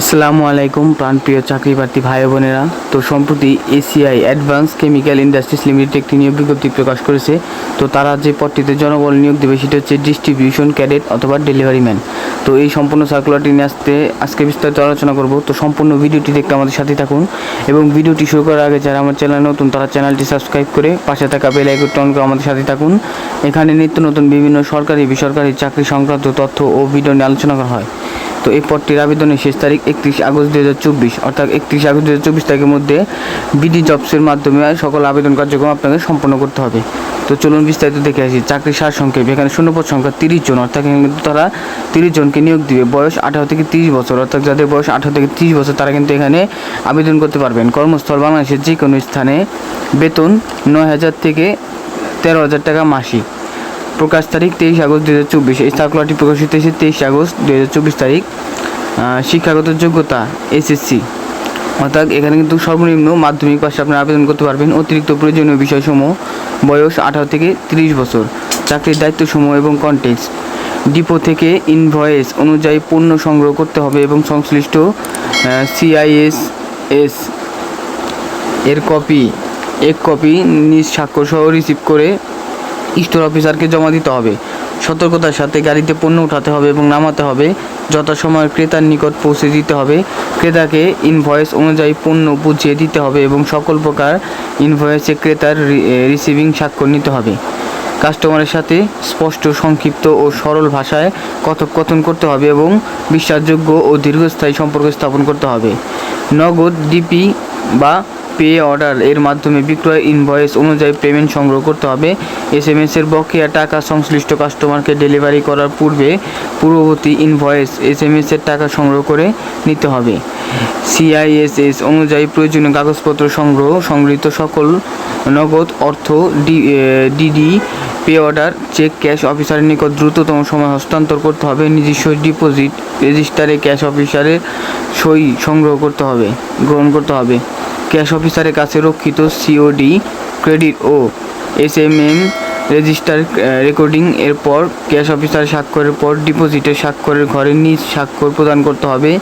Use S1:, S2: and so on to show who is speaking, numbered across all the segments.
S1: আসসালামু আলাইকুম প্রাণপ্রিয় চাকরি প্রার্থী ভাই বোনেরা। তো সম্প্রতি ACI advance chemical industries limited একটি নিয়োগ বিজ্ঞপ্তি প্রকাশ করেছে। তো তারা যে পদটিতে জনবল নিয়োগ দেবে সেটা হচ্ছে ডিস্ট্রিবিউশন ক্যাডেট অথবা ডেলিভারি ম্যান তো এই সম্পূর্ণ সার্কুলারটি নিয়ে আসতে আজকে বিস্তারিত আলোচনা করব। তো সম্পূর্ণ ভিডিওটি দেখতে আমাদের সাথে থাকুন এবং ভিডিওটি শুরু করার আগে যারা আমার চ্যানেল নতুন, তারা চ্যানেলটি সাবস্ক্রাইব করে পাশে থাকা বেল আইকনটি অন করে আমাদের সাথে থাকুন। এখানে নিত্য নতুন বিভিন্ন সরকারি, বেসরকারি চাকরি সংক্রান্ত তথ্য ও ভিডিও নিয়ে আলোচনা করা হয়। তো এই পদটির আবেদনের শেষ তারিখ একত্রিশ আগস্ট দু হাজার চব্বিশ, অর্থাৎ একত্রিশ আগস্ট দু হাজার চব্বিশ তারিখের মধ্যে বিডি জবসের মাধ্যমে সকল আবেদন কার্যক্রম আপনাকে সম্পন্ন করতে হবে। তো চলুন বিস্তারিত দেখে আসি। চাকরির সার সংক্ষেপ। এখানে শূন্যপদ সংখ্যা তিরিশ জন, অর্থাৎ কিন্তু তারা তিরিশ জনকে নিয়োগ দিবে। বয়স আঠারো থেকে তিরিশ বছর, অর্থাৎ যাদের বয়স আঠারো থেকে তিরিশ বছর, তারা কিন্তু এখানে আবেদন করতে পারবেন। কর্মস্থল বাংলাদেশের যে কোনো স্থানে বেতন নয় হাজার থেকে তেরো হাজার টাকা মাসিক। প্রকাশ তারিখ তেইশ আগস্ট দু হাজার চব্বিশ। এই সার্কুলারটি প্রকাশিত হয়েছে তেইশ আগস্ট দু হাজার চব্বিশ তারিখ শিক্ষাগত যোগ্যতা, এসএসসি। অর্থাৎ এখানে কিন্তু সর্বনিম্ন মাধ্যমিক পাশে আপনারা আবেদন করতে পারবেন। অতিরিক্ত প্রয়োজনীয় বিষয়সমূহ, বয়স আঠারো থেকে তিরিশ বছর, চাকরির দায়িত্বসমূহ এবং কন্টেক্স ডিপো থেকে ইনভয়েস অনুযায়ী পণ্য সংগ্রহ করতে হবে এবং সংশ্লিষ্ট সিআইএস এস এর কপি এক কপি নিজ স্বাক্ষর সহ রিসিভ করে স্টোর অফিসারকে জমা দিতে হবে। সতর্কতার সাথে গাড়িতে পণ্য উঠাতে হবে এবং নামাতে হবে। যথাসময়ে ক্রেতার নিকট পৌঁছে দিতে হবে। ক্রেতাকে ইনভয়েস অনুযায়ী পণ্য বুঝিয়ে দিতে হবে এবং সকল প্রকার ইনভয়েসে ক্রেতার রিসিভিং স্বাক্ষর নিতে হবে। কাস্টমারের সাথে স্পষ্ট, সংক্ষিপ্ত ও সরল ভাষায় কথোপকথন করতে হবে এবং বিশ্বাসযোগ্য ও দীর্ঘস্থায়ী সম্পর্ক স্থাপন করতে হবে। নগদ ডিপি বা পে অর্ডার এর মাধ্যমে বিক্রয় ইনভয়েস অনুযায়ী পেমেন্ট সংগ্রহ করতে হবে। এস এম এস এর বকেয়া টাকা সংশ্লিষ্ট কাস্টমারকে ডেলিভারি করার পূর্বে পূর্ববর্তী ইনভয়েস এস এম এস এর টাকা সংগ্রহ করে নিতে হবে। সিআইএসএস অনুযায়ী প্রয়োজনীয় কাগজপত্র সংগ্রহ, সংগৃহীত সকল নগদ অর্থ D DD pay order cheque cash অফিসারের নিকট দ্রুততম সময় হস্তান্তর করতে হবে। নিজস্ব ডিপোজিট রেজিস্টারে ক্যাশ অফিসারের সই সংগ্রহ করতে হবে, গ্রহণ করতে হবে। ক্যাশ অফিসারের কাছে রক্ষিত সিওডি ক্রেডিট ও S M M register recording এর পর ক্যাশ অফিসারের স্বাক্ষরের পর ডিপোজিটের স্বাক্ষরের ঘরে নিজ স্বাক্ষর প্রদান করতে হবে।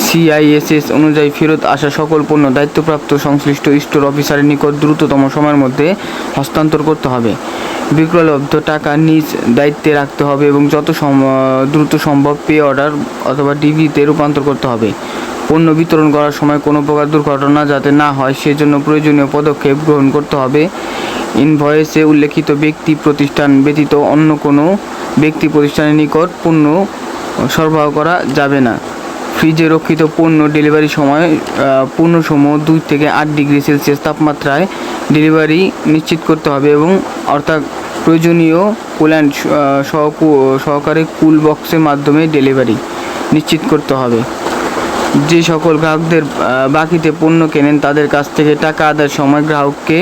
S1: সিআইএসএস অনুযায়ী ফেরত আসা সকল পণ্য দায়িত্বপ্রাপ্ত সংশ্লিষ্ট স্টোর অফিসারের নিকট দ্রুততম সময়ের মধ্যে হস্তান্তর করতে হবে। বিক্রয়লব্ধ টাকা নিজ দায়িত্বে রাখতে হবে এবং যত সম- দ্রুত সম্ভব পে অর্ডার অথবা ডিবিতে রূপান্তর করতে হবে। পণ্য বিতরণ করার সময় কোনো প্রকার দুর্ঘটনা যাতে না হয় সেজন্য প্রয়োজনীয় পদক্ষেপ গ্রহণ করতে হবে। ইনভয়েসে উল্লেখিত ব্যক্তি প্রতিষ্ঠান ব্যতীত অন্য কোনো ব্যক্তি প্রতিষ্ঠানের নিকট পণ্য সরবরাহ করা যাবে না। ফ্রিজে রক্ষিত পণ্য ডেলিভারি সময় আহ, পণ্যসমূহ দুই থেকে আট ডিগ্রি সেলসিয়াস তাপমাত্রায় ডেলিভারি নিশ্চিত করতে হবে এবং অর্থাৎ প্রয়োজনীয় কুল্যান্ট সহকারে কুল বক্সের মাধ্যমে ডেলিভারি নিশ্চিত করতে হবে। যে সকল গ্রাহকদের বাকিতে পণ্য কেনেন, তাদের কাছ থেকে টাকা আদায়ের সময় গ্রাহককে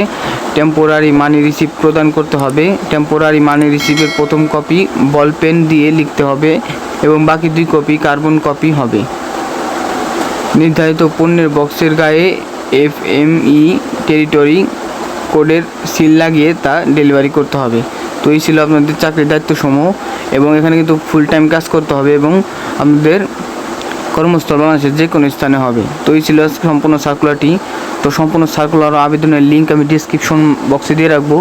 S1: টেম্পোরারি মানি রিসিপ্ট প্রদান করতে হবে। টেম্পোরারি মানি রিসিপ্টের প্রথম কপি বল পেন দিয়ে লিখতে হবে এবং বাকি দুই কপি কার্বন কপি হবে। নির্ধারিত পণ্যের বক্সের গায়ে এফ এম ই টেরিটরি কোডের সিল লাগিয়ে তা ডেলিভারি করতে হবে। তো এই ছিল আপনাদের চাকরির দায়িত্বসমূহ এবং এখানে কিন্তু ফুল টাইম কাজ করতে হবে এবং আপনাদের কর্মস্থল বাংলাদেশের যে কোনো স্থানে হবে। তো এই ছিল সম্পূর্ণ সার্কুলারটি তো সম্পূর্ণ সার্কুলার আবেদনের লিঙ্ক আমি ডিসক্রিপশন বক্সে দিয়ে রাখব।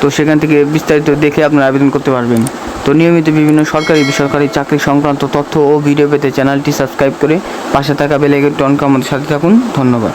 S1: তো সেখান থেকে বিস্তারিত দেখে আপনারা আবেদন করতে পারবেন। তো নিয়মিত বিভিন্ন সরকারি, বেসরকারি চাকরি সংক্রান্ত তথ্য ও ভিডিও পেতে চ্যানেলটি সাবস্ক্রাইব করে পাশে থাকা বেলাইকনটি অন করে আমাদের সাথে থাকুন। ধন্যবাদ।